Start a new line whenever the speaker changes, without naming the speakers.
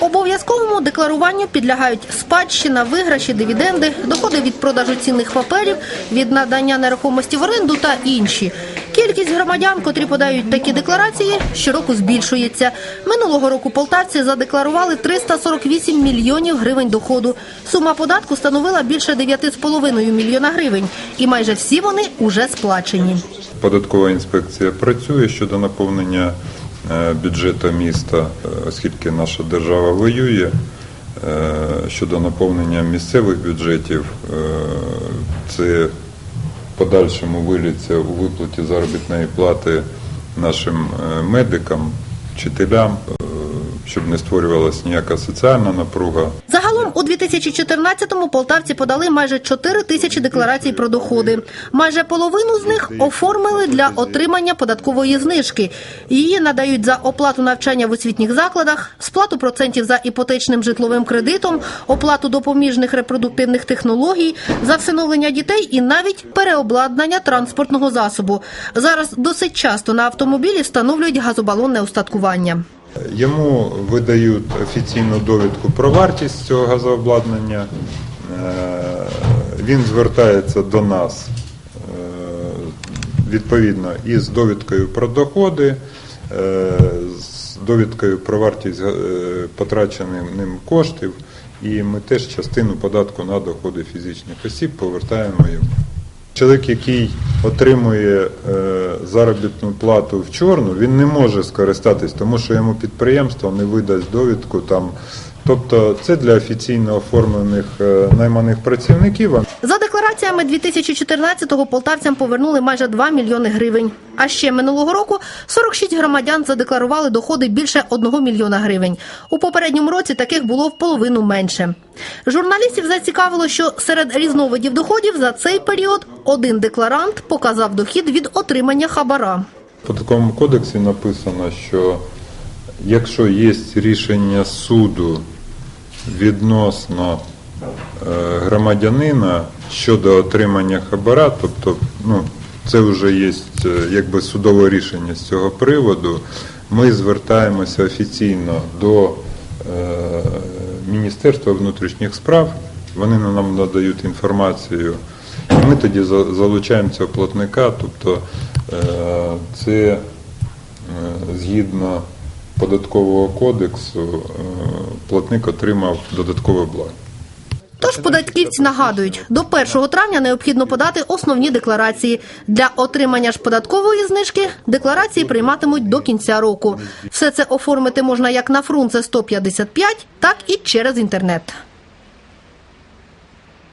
Обов'язковому декларуванню підлягають спадщина, виграші, дивіденди, доходи від продажу цінних паперів, від надання нерухомості в оренду та інші. Кількість громадян, котрі подають такі декларації, щороку збільшується. Минулого року полтавці задекларували 348 мільйонів гривень доходу. Сума податку становила більше 9,5 мільйона гривень, і майже всі вони уже сплачені.
Податкова інспекція працює щодо наповнення бюджету міста, е, оскільки наша держава воює. е, Щодо наповнення місцевих бюджетів, е, це в подальшому виліться у виплаті заробітної плати нашим е, медикам, вчителям, е, щоб не створювалася ніяка соціальна напруга.
У 2014-му полтавці подали майже 4 тисячі декларацій про доходи. Майже половину з них оформили для отримання податкової знижки. Її надають за оплату навчання в освітніх закладах, сплату процентів за іпотечним житловим кредитом, оплату допоміжних репродуктивних технологій, за всиновлення дітей і навіть переобладнання транспортного засобу. Зараз досить часто на автомобілі встановлюють газобалонне устаткування.
Йому видають офіційну довідку про вартість цього газообладнання. Е, Він звертається до нас е, відповідно із довідкою про доходи, е, з довідкою про вартість потрачених ним коштів. І ми теж частину податку на доходи фізичних осіб повертаємо йому. Чоловік, який отримує е, заробітну плату в чорну, він не може скористатись, тому що йому підприємство не видасть довідку там. Тобто це для офіційно оформлених е, найманих працівників.
За деклараціями 2014-го полтавцям повернули майже 2 мільйони гривень. А ще минулого року 46 громадян задекларували доходи більше 1 мільйона гривень. У попередньому році таких було в половину менше. Журналістів зацікавило, що серед різновидів доходів за цей період один декларант показав дохід від отримання хабара.
В податковому кодексі написано, що якщо є рішення суду відносно е, громадянина щодо отримання хабара, тобто ну, це вже є е, якби судове рішення з цього приводу, ми звертаємося офіційно до е, Міністерства внутрішніх справ, вони нам надають інформацію. І ми тоді залучаємо цього платника, тобто це згідно податкового кодексу платник отримав додаткове благо.
Тож податківці нагадують, до 1 травня необхідно подати основні декларації. Для отримання ж податкової знижки декларації прийматимуть до кінця року. Все це оформити можна як на Фрунзе 155, так і через інтернет.